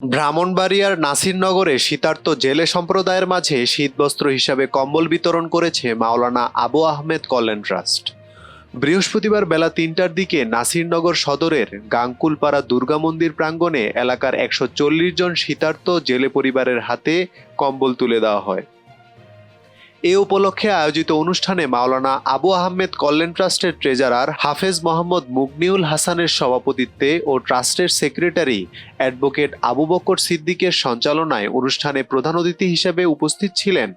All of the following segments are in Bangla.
ব্রাহ্মণবাড়িয়ার নাসিরনগরে শীতার্ত জেলে সম্প্রদায়ের মাঝে শীতবস্ত্র হিসাবে কম্বল বিতরণ করেছে মাওলানা আবু আহমেদ কল্যাণ ট্রাস্ট। বৃহস্পতিবার বেলা তিনটার দিকে নাসিরনগর সদরের গাঙ্কুলপাড়া দুর্গা মন্দির প্রাঙ্গণে এলাকার একশো চল্লিশ জন শীতার্ত জেলে পরিবারের হাতে কম্বল তুলে দেওয়া হয়। এ উপলক্ষে আয়োজিত অনুষ্ঠানে মাওলানা আবু আহমেদ কল্যাণ ট্রাস্টের ট্রেজারার হাফেজ মোহাম্মদ মুগনিউল হাসানের সভাপতিত্বে ও ট্রাস্টের সেক্রেটারি অ্যাডভোকেট আবু বকর সিদ্দিকের সঞ্চালনায় অনুষ্ঠানে প্রধান অতিথি হিসেবে উপস্থিত ছিলেন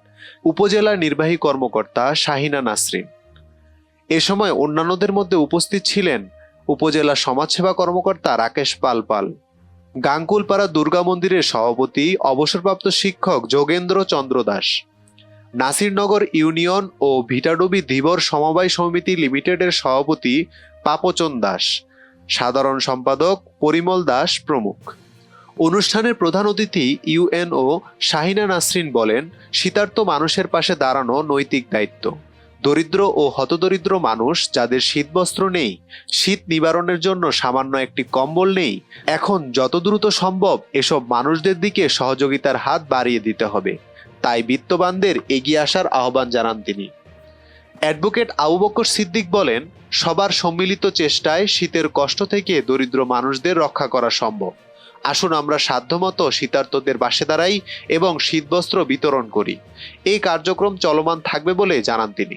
উপজেলা নির্বাহী কর্মকর্তা শাহিনা নাসরিন। এ সময় অন্যান্যদের মধ্যে উপস্থিত ছিলেন উপজেলা সমাজসেবা কর্মকর্তা রাকেশ পাল পাল গাঙ্কুলপাড়া দুর্গা মন্দিরের সভাপতি, অবসরপ্রাপ্ত শিক্ষক যোগেন্দ্র চন্দ্র দাস নাসিরনগর ইউনিয়ন ও ভিটাডুবি ধীবর সমবায় সমিতি লিমিটেডের সভাপতি পাপচন দাস। সাধারণ সম্পাদক পরিমল দাস প্রমুখ। অনুষ্ঠানের প্রধান অতিথি ইউএনও শাহিনা নাসরিন বলেন শীতার্ত মানুষের পাশে দাঁড়ানো নৈতিক দায়িত্ব। দরিদ্র ও হতদরিদ্র মানুষ যাদের শীতবস্ত্র নেই, শীত নিবারণের জন্য সামান্য একটি কম্বল নেই, এখন যত দ্রুত সম্ভব এসব মানুষদের দিকে সহযোগিতার হাত বাড়িয়ে দিতে হবে। তাই বিত্তবানদের এগিয়ে আসার আহ্বান জানান তিনি। অ্যাডভোকেট আবু বকর সিদ্দিক বলেন, সবার সম্মিলিত চেষ্টায় শীতের কষ্ট থেকে দরিদ্র মানুষদের রক্ষা করা সম্ভব। আসুন আমরা সাধ্যমতো শীতার্থদের পাশে দাঁড়াই এবং শীতবস্ত্র বিতরণ করি। এই কার্যক্রম চলমান থাকবে বলে জানান তিনি।